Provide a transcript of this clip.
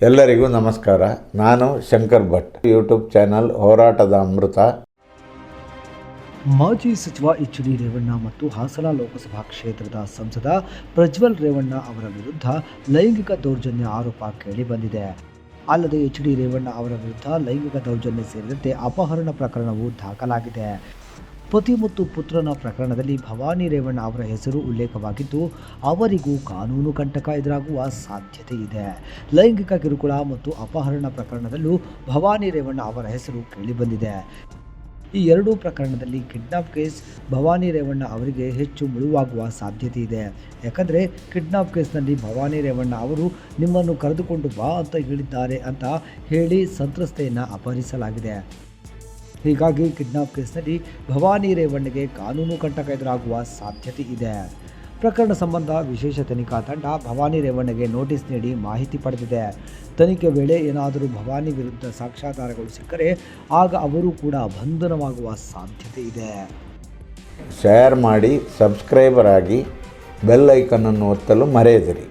ಎಲ್ಲರಿಗೂ ನಮಸ್ಕಾರ. ನಾನು ಶಂಕರ್ ಭಟ್. ಯೂಟ್ಯೂಬ್ ಚಾನಲ್ ಹೋರಾಟದ ಅಮೃತ. ಮಾಜಿ ಸಚಿವ ಎಚ್ ಡಿ ರೇವಣ್ಣ ಮತ್ತು ಹಾಸನ ಲೋಕಸಭಾ ಕ್ಷೇತ್ರದ ಸಂಸದ ಪ್ರಜ್ವಲ್ ರೇವಣ್ಣ ಅವರ ವಿರುದ್ಧ ಲೈಂಗಿಕ ದೌರ್ಜನ್ಯ ಆರೋಪ ಕೇಳಿಬಂದಿದೆ ಅಲ್ಲದೆ ಎಚ್ ಡಿ ರೇವಣ್ಣ ಅವರ ವಿರುದ್ಧ ಲೈಂಗಿಕ ದೌರ್ಜನ್ಯ ಸೇರಿದಂತೆ ಅಪಹರಣ ಪ್ರಕರಣವು ದಾಖಲಾಗಿದೆ. ಪತಿ ಮತ್ತು ಪುತ್ರನ ಪ್ರಕರಣದಲ್ಲಿ ಭವಾನಿ ರೇವಣ್ಣ ಅವರ ಹೆಸರು ಉಲ್ಲೇಖವಾಗಿದ್ದು, ಅವರಿಗೂ ಕಾನೂನು ಕಂಟಕ ಎದುರಾಗುವ ಸಾಧ್ಯತೆ ಇದೆ. ಲೈಂಗಿಕ ಕಿರುಕುಳ ಮತ್ತು ಅಪಹರಣ ಪ್ರಕರಣದಲ್ಲೂ ಭವಾನಿ ರೇವಣ್ಣ ಅವರ ಹೆಸರು ಕೇಳಿಬಂದಿದೆ. ಈ ಎರಡೂ ಪ್ರಕರಣದಲ್ಲಿ ಕಿಡ್ನಾಪ್ ಕೇಸ್ ಭವಾನಿ ರೇವಣ್ಣ ಅವರಿಗೆ ಹೆಚ್ಚು ಮುಳುವಾಗುವ ಸಾಧ್ಯತೆ ಇದೆ. ಯಾಕಂದರೆ, ಕಿಡ್ನಾಪ್ ಕೇಸ್ನಲ್ಲಿ ಭವಾನಿ ರೇವಣ್ಣ ಅವರು, ನಿಮ್ಮನ್ನು ಕರೆದುಕೊಂಡು ಬಾ ಅಂತ ಹೇಳಿದ್ದಾರೆ ಅಂತ ಹೇಳಿ ಸಂತ್ರಸ್ತೆಯನ್ನು ಅಪಹರಿಸಲಾಗಿದೆ. ಹೀಗಾಗಿ ಕಿಡ್ನಾಪ್ ಕೇಸ್ನಲ್ಲಿ ಭವಾನಿ ರೇವಣ್ಣಗೆ ಕಾನೂನು ಕಂಟಕ ಎದುರಾಗುವ ಸಾಧ್ಯತೆ ಇದೆ. ಪ್ರಕರಣ ಸಂಬಂಧ ವಿಶೇಷ ತನಿಖಾ ತಂಡ ಭವಾನಿ ರೇವಣ್ಣಗೆ ನೋಟಿಸ್ ನೀಡಿ ಮಾಹಿತಿ ಪಡೆದಿದೆ. ತನಿಖೆ ವೇಳೆ ಏನಾದರೂ ಭವಾನಿ ವಿರುದ್ಧ ಸಾಕ್ಷಾಧಾರಗಳು ಸಿಕ್ಕರೆ ಆಗ ಅವರು ಕೂಡ ಬಂಧನವಾಗುವ ಸಾಧ್ಯತೆ ಇದೆ. ಶೇರ್ ಮಾಡಿ ಸಬ್ಸ್ಕ್ರೈಬರ್ ಆಗಿ ಬೆಲ್ ಐಕನನ್ನು ಒತ್ತಲು ಮರೆಯದಿರಿ.